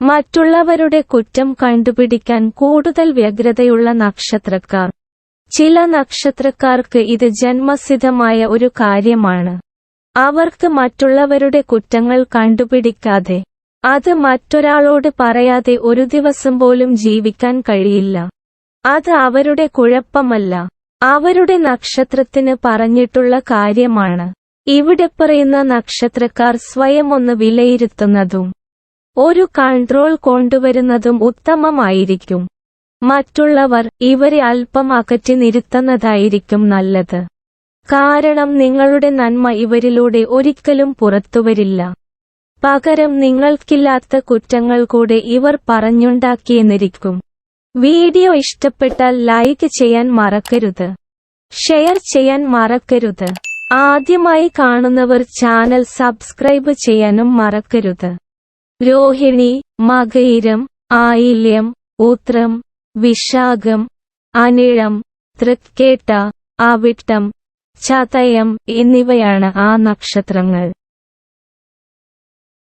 മറ്റുള്ളവരുടെ കുറ്റം കണ്ടുപിടിക്കാൻ കൂടുതൽ വ്യഗ്രതയുള്ള നക്ഷത്രക്കാർ. ചില നക്ഷത്രക്കാർക്ക് ഇത് ജന്മസിദ്ധമായ ഒരു കാര്യമാണ്. അവർക്ക് മറ്റുള്ളവരുടെ കുറ്റങ്ങൾ കണ്ടുപിടിക്കാതെ അത് മറ്റൊരാളോട് പറയാതെ ഒരു ദിവസം പോലും ജീവിക്കാൻ കഴിയില്ല. അത് അവരുടെ കുഴപ്പമല്ല. അവരുടെ നക്ഷത്രത്തിന് പറഞ്ഞിട്ടുള്ള കാര്യമാണ്. ഇവിടെ പറയുന്ന നക്ഷത്രക്കാർ സ്വയം ഒന്ന് വിലയിരുത്തുന്നതും ഒരു കൺട്രോൾ കൊണ്ടുവരുന്നതും ഉത്തമമായിരിക്കും. മറ്റുള്ളവർ ഇവരെ അല്പം അകറ്റി നിരുത്തുന്നതായിരിക്കും നല്ലത്. കാരണം നിങ്ങളുടെ നന്മ ഇവരിലൂടെ ഒരിക്കലും പുറത്തുവരില്ല. പകരം നിങ്ങൾക്കില്ലാത്ത കുറ്റങ്ങൾ കൂടെ ഇവർ പറഞ്ഞുണ്ടാക്കിയെന്നിരിക്കും. വീഡിയോ ഇഷ്ടപ്പെട്ടാൽ ലൈക്ക് ചെയ്യാൻ മറക്കരുത്. ഷെയർ ചെയ്യാൻ മറക്കരുത്. ആദ്യമായി കാണുന്നവർ ചാനൽ സബ്സ്ക്രൈബ് ചെയ്യാനും മറക്കരുത്. രോഹിണി മകയിരം ആയില്യം ഉത്രം വിശാഖം അനിഴം തൃക്കേട്ട അവിട്ടം ചതയം എന്നിവയാണ് ആ നക്ഷത്രങ്ങൾ.